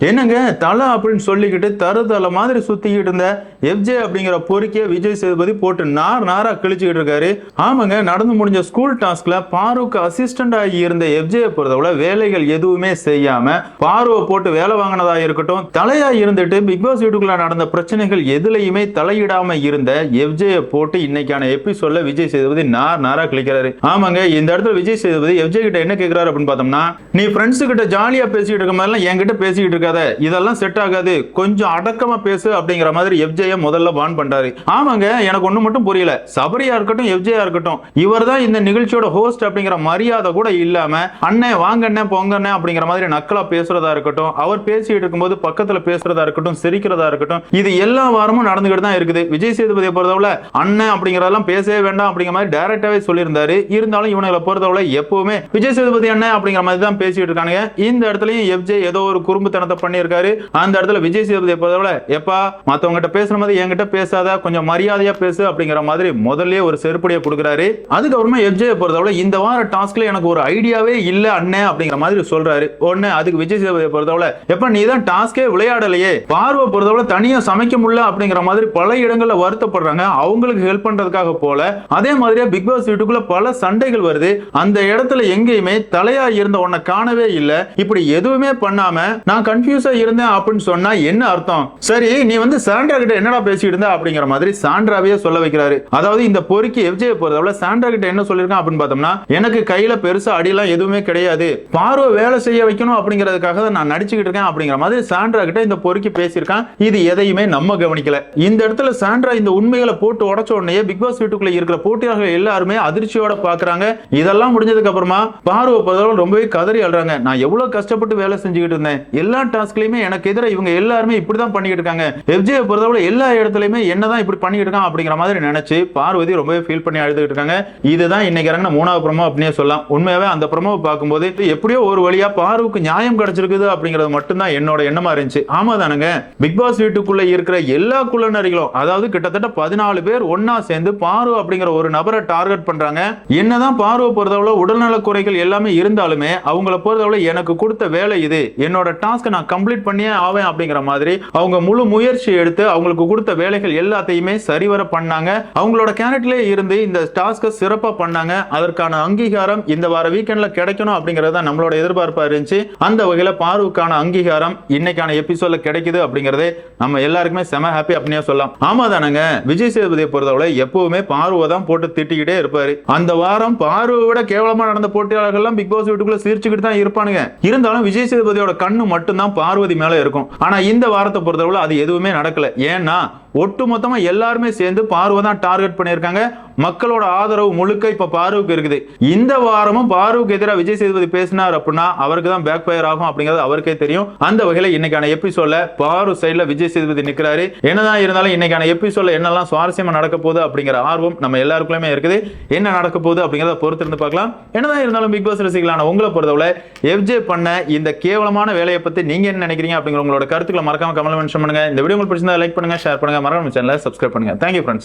என்னங்க தலை அப்படின்னு சொல்லிக்கிட்டு தரு தலை மாதிரி சுத்திக்கிட்டு இருந்த எஃப்ஜே அப்படிங்கிற பொறுக்கிய விஜய் சேதுபதி போட்டு நார் நாரா கிழிச்சுக்கிட்டு இருக்காரு. ஆமாங்க நடந்து முடிஞ்ச ஸ்கூல் டாஸ்க்ல பாருக்கு அசிஸ்டன்ட் ஆகி இருந்த எஃப்ஜே பொறுத்தவரை வேலைகள் எதுவுமே செய்யாம பாருவை போட்டு வேலை வாங்கினதா இருக்கட்டும் தலையா இருந்துட்டு பிக் பாஸ் வீட்டுக்குள்ள நடந்த பிரச்சனைகள் எதுலையுமே தலையிடாம இருந்த எஃப்ஜே போட்டு இன்னைக்கான எபிசோட்ல விஜய் சேதுபதி நார் நாரா கிழிக்கிறாரு. ஆமாங்க இந்த இடத்துல விஜய் சேதுபதி எஃப்ஜே கிட்ட என்ன கேட்கிறாரு அப்படின்னு பார்த்தோம்னா நீ ஃப்ரெண்ட்ஸ் கிட்ட ஜாலியா பேசிக்கிட்டு இருக்க மாதிரிலாம் என்கிட்ட பேசிக்கிட்டு இருக்காத இதெல்லாம் செட் ஆகாது. கொஞ்சம் அடக்கமா பேசு அப்படிங்கிற மாதிரி எஃப்ஜேய முதல்ல வான் பண்றாரு. ஆமாங்க எனக்கு ஒண்ணு மட்டும் புரியல. சபரியா இருக்கட்டும் எஃப்ஜேயா இருக்கட்டும் இவர் தான் இந்த நிகழ்ச்சியோட ஹோஸ்ட் அப்படிங்கிற மரியாதை கூட இல்லாம அண்ணே வாங்க அண்ணே அப்படிங்கிற மாதிரி நக்கலா பேசுறதா இருக்கட்டும் அவர் பேசிட்டு இருக்கும்போது பக்கத்துல பேசுறதா இருக்கட்டும் சிரிக்கிறதா இருக்கட்டும் இது எல்லா வாரமும் நடந்துகிட்டு தான் இருக்குது. விஜய் சேதுபதியை பொறுத்தவரை அண்ணன் அப்படிங்கறதெல்லாம் பேசவே வேண்டாம் அப்படிங்கிற மாதிரி டைரக்டாவே சொல்லியிருந்தாரு. இருந்தாலும் இவனுங்களை பொறுத்தவரை எப்பவுமே விஜய் சேதுபதி அண்ணன் அப்படிங்கிற மாதிரி தான் பேசிட்டு இருக்கானுங்க. இந்த இடத்துலயும் எஃப்ஜே ஏதோ ஒரு குறும்புத்தனத்தை பண்ணியிருக்காரு. அந்த இடத்துல விஜய் சேதுபதியை பொறுத்தவரை எப்பா மத்தவங்ககிட்ட பேசுற மாதிரி என்கிட்ட பேசாத கொஞ்சம் மரியாதையா பேசு அப்படிங்கிற மாதிரி முதல்ல ஒரு செருப்படியை கொடுக்குறாரு. அதுக்கப்புறமா எஃப்ஜே பொறுத்தவரை இந்த வார டாஸ்க்ல எனக்கு ஒரு ஐடியாவே இல்ல அண்ணே அப்படிங்கிற மாதிரி சொல்றாரு. ஒண்ணு அதுக்கு விஜய் சேதுபதியை பொறுத்தவரை எப்ப நீ தான் டாஸ்கே விளையாடலையே. பார்வை பொறுத்தவரை தனியா சமைக்க முடியல அப்படிங்கிற மாதிரி பல இடங்கள்ல வருத்தப்படுறாங்க. அவங்களுக்கு ஹெல்ப் பண்றதுக்காக போல. அதே மாதிரியே பிக் பாஸ் வீட்டுக்குள்ள பல சண்டைகள் வருது. அந்த இடத்துல எங்கேயுமே தலையா இருந்த உன்னை காணவே இல்ல. இப்படி எதுவுமே பண்ணாம நான் கன்ஃபியூஸா இருந்தேன் அப்படின்னு சொன்னா என்ன அர்த்தம்? சரி நீ வந்து சாண்ட்ரா கிட்ட என்னடா பேசிட்டு இருந்த அப்படிங்கிற மாதிரி சாண்ட்ராவே சொல்ல வைக்கிறாரு. அதாவது இந்த பொறுக்கி எஃப்ஜே போறதால சாண்ட்ரா கிட்ட என்ன சொல்லிருக்கான் அப்படின்னு பார்த்தோம்னா எனக்கு கையில பெருசா அடியெல்லாம் எதுவுமே கிடையாது. பார்வை வேலை செய்ய வைக்கணும் அப்படிங்கிறதுக்காக தான் நான் நடிச்சுக்கிட்டு இருக்கேன் அப்படிங்கிற மாதிரி சாண்ட்ரா கிட்ட இந்த பொறுக்கி பேசியிருக்கான். இது எதையுமே நம்ம கவனிக்கல. இந்த இடத்துல சாண்ட்ரா இந்த உண்மைகளை போட்டு உடச்ச உடனே பிக் பாஸ் வீட்டுக்குள்ள இருக்கிற போட்டியாளர்கள் எல்லாருமே அதிர்ச்சியோட பாக்குறாங்க. இதெல்லாம் முடிஞ்சதுக்கு அப்புறமா பார்வை பொறுத்தவரை ரொம்பவே கதறி அழுறாங்க. நான் எவ்வளவு கஷ்டப்பட்டு வேலை செஞ்சுக்கிட்டு இருந்தேன். எல்லாம் டாஸ்க்லயுமே எனக்கு எதிராக இவங்க எல்லாருமே இப்படிதான் பண்ணிக்கிட்டு இருக்காங்க. எஃப்ஜே பொறுத்தவரை எல்லா இடத்துலயுமே என்னதான் இப்படி பண்ணிக்கிட்டு இருக்கான் அப்படிங்கிற மாதிரி நினைச்சு பார்வதி ரொம்பவே ஃபீல் பண்ணி அழுதுகிட்டு இருக்காங்க. இதுதான் இன்னைக்கு இறங்கின மூணாவது ப்ரமோ அப்படின்னே சொல்லலாம். உண்மையாவே அந்த ப்ரமோவை பார்க்கும்போது எப்படியோ ஒரு வழியா பார்வுக்கு நியாயம் கிடைச்சிருக்குது அப்படிங்கிறது மட்டும்தான் என்னோட எண்ணமா இருந்துச்சு. ஆமா தானுங்க. பிக் பாஸ் வீட்டுக்குள்ள இருக்கிற எல்லா குள்ளநரிகளும் அதாவது கிட்டத்தட்ட பதினாலு பேர் ஒன்னா சேர்ந்து பாரு அப்படிங்கிற ஒரு நபரை டார்கெட் பண்றாங்க. என்னதான் பார்வை பொறுத்தவரை உடல்நல குறைகள் எல்லாமே இருந்தாலுமே அவங்கள பொறுத்தவரை எனக்கு கொடுத்த வேலை இது. என்னோட டாஸ்க்கை நான் கம்ப்ளீட் பண்ணியே ஆவேன் அப்படிங்கிற மாதிரி அவங்க முழு முயற்சி எடுத்து அவங்களுக்கு கொடுத்த வேலைகள் எல்லாத்தையுமே சரிவர பண்ணாங்க. அவங்களோட கேரக்டர்ல இருந்து இந்த டாஸ்க்கை சிறப்பாக பண்ணாங்க. அதற்கான அங்கீகாரம் இந்த வார வீக்கெண்ட்ல கிடைக்கணும் அப்படிங்கிறது தான் நம்மளோட எதிர்பார்ப்பாக இருந்துச்சு. அந்த வகையில் பார்வுக்கான அங்கீகாரம் இன்னைக்கான எபிசோட்ல கிடைக்குது அப்படிங்கிறதே நம்ம எல்லாருக்குமே செம ஹாப்பி அப்படின்னே சொல்லலாம். ஆமா தானங்க விஜய் சேதுபதியை பொறுத்தவரை எப்பவுமே பார்வை தான் போட்டு திட்டிக்கிட்டே இருப்பாரு. அந்த வாரம் பார்வை விட கேவலமா நடந்த போட்டியாளர்கள்லாம் பிக் பாஸ் வீட்டுக்குள்ள சிரிச்சுக்கிட்டு தான் இருப்பானுங்க. இருந்தாலும் விஜய் சேதுபதியோட கண்ணு மட்டும்தான் பார்வதி மேல இருக்கும். ஆனா இந்த வாரத்தை பொறுத்தளவுல அது எதுவுமே நடக்கல. ஏன்னா ஒட்டு மொத்தமா எல்லாருமே சேர்ந்து பார்வை தான் டார்கெட் பண்ணியிருக்காங்க. மக்களோட ஆதரவு முழுக்க இப்ப பார்வுக்கு இருக்குது. இந்த வாரமும் பார்வுக்கு எதிராக விஜய் சேதுபதி பேசினார் அப்படின்னா அவருக்கு தான் பேக் ஃபயர் ஆகும் அப்படிங்கிறது அவருக்கே தெரியும். அந்த வகையில இன்னைக்கான எபிசோட்ல பாரு சைடில் விஜய் சேதுபதி நிக்கிறாரு. என்னதான் இருந்தாலும் இன்னைக்கான எபிசோட்ல என்னெல்லாம் சுவாரஸ்யமா நடக்க போகுது அப்படிங்கிற ஆர்வம் நம்ம எல்லாருக்குள்ளயுமே இருக்குது. என்ன நடக்க போகுது அப்படிங்கிறத பொறுத்து இருந்து பார்க்கலாம். என்னதான் இருந்தாலும் பிக் பாஸ் ரசிகளான உங்களை பொறுத்தவரை எஃப்ஜே பண்ண இந்த கேவலமான வேலையை பத்தி நீங்க என்ன நினைக்கிறீங்க அப்படிங்கிற உங்களோட கருத்துக்களை மறக்காம கமெண்ட் மென்ஷன் பண்ணுங்க இந்த வீடியோ உங்களுக்கு பிடிச்சிருந்தா லைக் பண்ணுங்க ஷேர் பண்ணுங்க. மறக்காம சேனலை சப்ஸ்கிரைப் பண்ணுங்க. Thank you friends